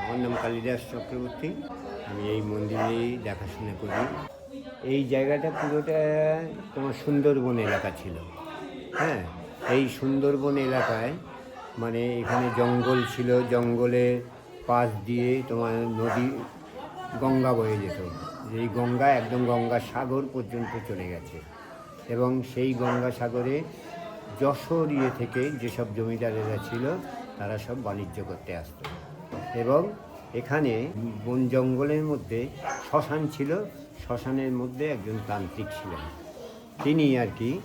আমার নাম কালিদাস চক্রবর্তী। আমি এই মন্দিরেই দেখাশোনা করি। এই জায়গাটা পুরোটা তোমার সুন্দরবন এলাকা ছিল। হ্যাঁ এই সুন্দরবন এলাকায় মানে এখানে জঙ্গল ছিল। জঙ্গলে পাশ দিয়ে তোমার নদী, গঙ্গা বয়ে যেত। এই গঙ্গা একদম গঙ্গা সাগর পর্যন্ত চলে গেছে। এবং সেই গঙ্গা সাগরে যশোর ইয়ে থেকে যেসব জমিদারেরা ছিল, তারা সব বাণিজ্য করতে আসতো। এবং এখানে বন জঙ্গলের মধ্যে শ্মশান ছিল, শ্মশানের মধ্যে একজন তান্ত্রিক ছিলেন। তিনি আর কি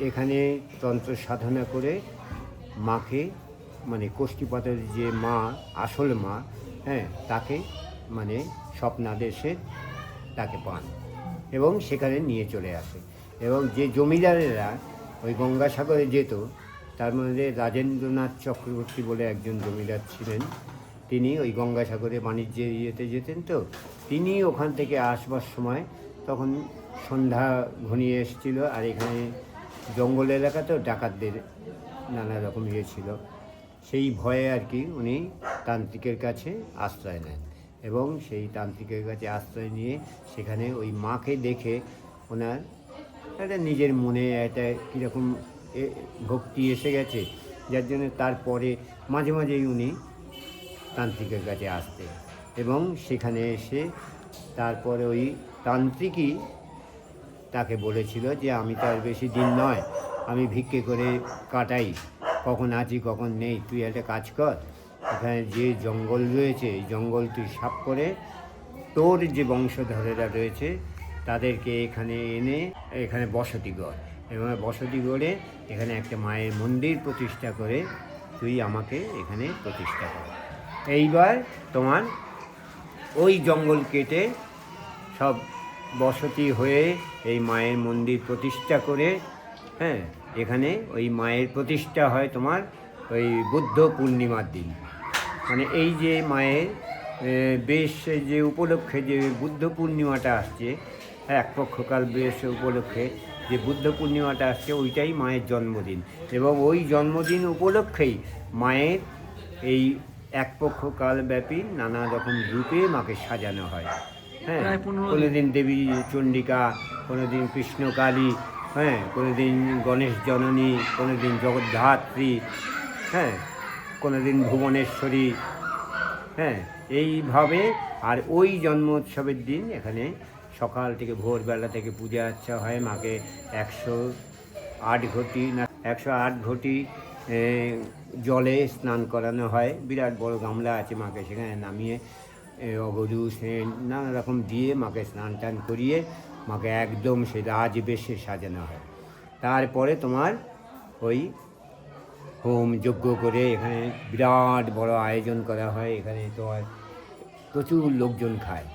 এখানে তন্ত্র সাধনা করে মাকে মানে কোষ্ঠীপাতের যে মা, আসল মা হ্যাঁ তাকে মানে স্বপ্নাদেশে তাকে পান এবং সেখানে নিয়ে চলে আসে। এবং যে জমিদারেরা ওই গঙ্গাসাগরে যেত, তার মধ্যে রাজেন্দ্রনাথ চক্রবর্তী বলে একজন জমিদার ছিলেন। তিনি ওই গঙ্গাসাগরে বাণিজ্যে ইয়েতে যেতেন তো। তিনি ওখান থেকে আসবার সময় তখন সন্ধ্যা ঘনিয়ে এসেছিল আর এখানে জঙ্গল এলাকাতেও ডাকাতদের নানা রকম ইয়ে ছিল। সেই ভয়ে আর কি উনি তান্ত্রিকের কাছে আশ্রয় নেন এবং সেই তান্ত্রিকের কাছে আশ্রয় নিয়ে সেখানে ওই মাকে দেখে ওনার একটা নিজের মনে একটা কীরকম ভক্তি এসে গেছে, যার জন্য তারপরে মাঝে মাঝেই উনি তান্ত্রিকের কাছে আসতেন এবং সেখানে এসে তারপরে ওই তান্ত্রিকই তাকে বলেছিল যে, আমি তার বেশি দিন নয়, আমি ভিক্ষে করে কাটাই, কখন আছি, কখন নেই, তুই একটা কাজ কর, এখানে যে জঙ্গল রয়েছে জঙ্গল তুই সাফ করে তোর যে বংশধরেরা রয়েছে তাদেরকে এখানে এনে, এখানে বসতি গড় এবং বসতি গড়ে এখানে একটা মায়ের মন্দির প্রতিষ্ঠা করে তুই আমাকে এখানে প্রতিষ্ঠা কর। এইবার তোমার ওই জঙ্গল কেটে সব বসতি হয়ে এই মায়ের মন্দির প্রতিষ্ঠা করে হ্যাঁ এখানে ওই মায়ের প্রতিষ্ঠা হয় তোমার ওই বুদ্ধ পূর্ণিমার দিন। মানে এই যে মায়ের বেশ যে উপলক্ষে যে বুদ্ধ পূর্ণিমাটা আসছে এক পক্ষকাল বেশ উপলক্ষে যে বুদ্ধ পূর্ণিমাটা আসছে ওইটাই মায়ের জন্মদিন এবং ওই জন্মদিন উপলক্ষেই মায়ের এই এক পক্ষকাল ব্যাপী নানা রকম রূপে মাকে সাজানো হয় হ্যাঁ পনেরো দিন। দেবী চণ্ডিকা কোনোদিন কৃষ্ণকালী হ্যাঁ কোনোদিন গণেশ জননী কোনোদিন জগদ্ধাত্রী হ্যাঁ কোনোদিন ভুবনেশ্বরী হ্যাঁ এইভাবে আর ওই জন্মোৎসবের দিন এখানে সকাল থেকে ভোরবেলা থেকে পূজা আচ্ছা হয়, মাকে একশো আট ঘটি না, একশো আট ঘটি জলে স্নান করানো হয়। বিরাট বড় গামলা আছে মাকে সেখানে নামিয়ে অগরু সেন নানা রকম দিয়ে মাকে স্নান টান করিয়ে মাকে একদম সে রাজবেশে সাজানো হয়। তারপরে তোমার ওই হোম যজ্ঞ করে এখানে বিরাট বড় আয়োজন করা হয়। এখানে তো আর প্রচুর লোকজন খায়।